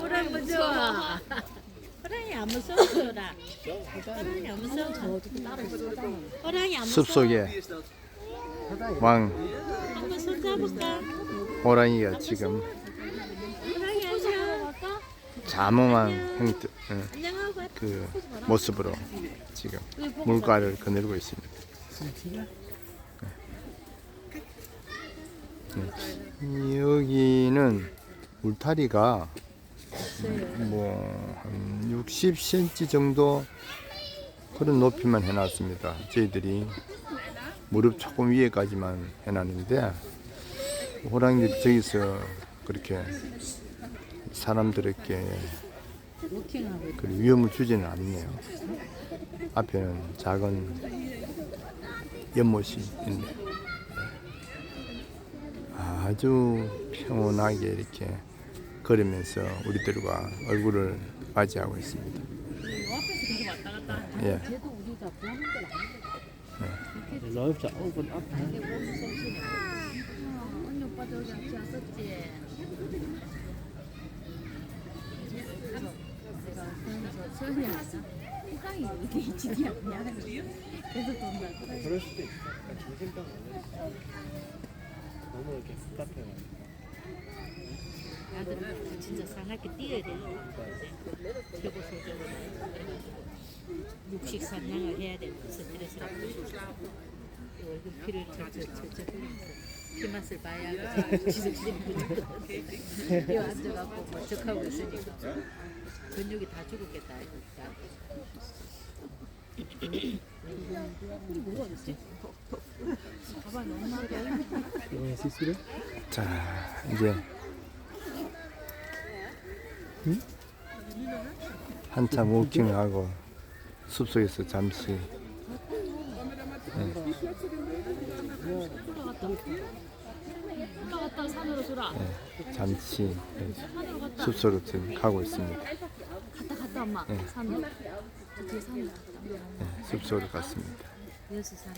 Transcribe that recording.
호랑이 무서워. 호랑이 안 무서워라. 호랑이 안 무서워. 호랑이 안 무서워. 숲속에 왕 한번 손 잡을까? 호랑이가 지금. 자몽한 형태 응, 안녕하고. 그 모습으로 지금 물가를 거닐고 있습니다. 네. 여기는 울타리가 뭐 한 60cm 정도 그런 높이만 해놨습니다. 저희들이 무릎 조금 위에까지만 해놨는데 호랑이들이 저기서 그렇게 사람들에게 그 위험을 주지는 않네요. 앞에는 작은 연못이 있네. 아주 평온하게 이렇게 걸으면서 우리들과 얼굴을 맞이하고 있습니다. 예. 아니 야. 너무 이렇게 답답해가지고. 아들은 진짜 사납게 뛰어야 돼. 최고 소적으로. 육식 산량을 해야 돼. 스트레스를. 얼굴 피를 절절절절 흘리면서 피 맛을 봐야 지속시는 거죠. 이 앉아갖고 멀쩍하고 있으니까 근육이 다 죽었겠다. 이거. 봐봐 너무 자, 이제 한참 워킹하고 숲속에서 잠시 돌아. 예, 잠시 숲속으로 지금 가고 있습니다. 갔다 갔다 엄마. 네. 산으로. 예, 숲속으로 갔습니다. 여수 사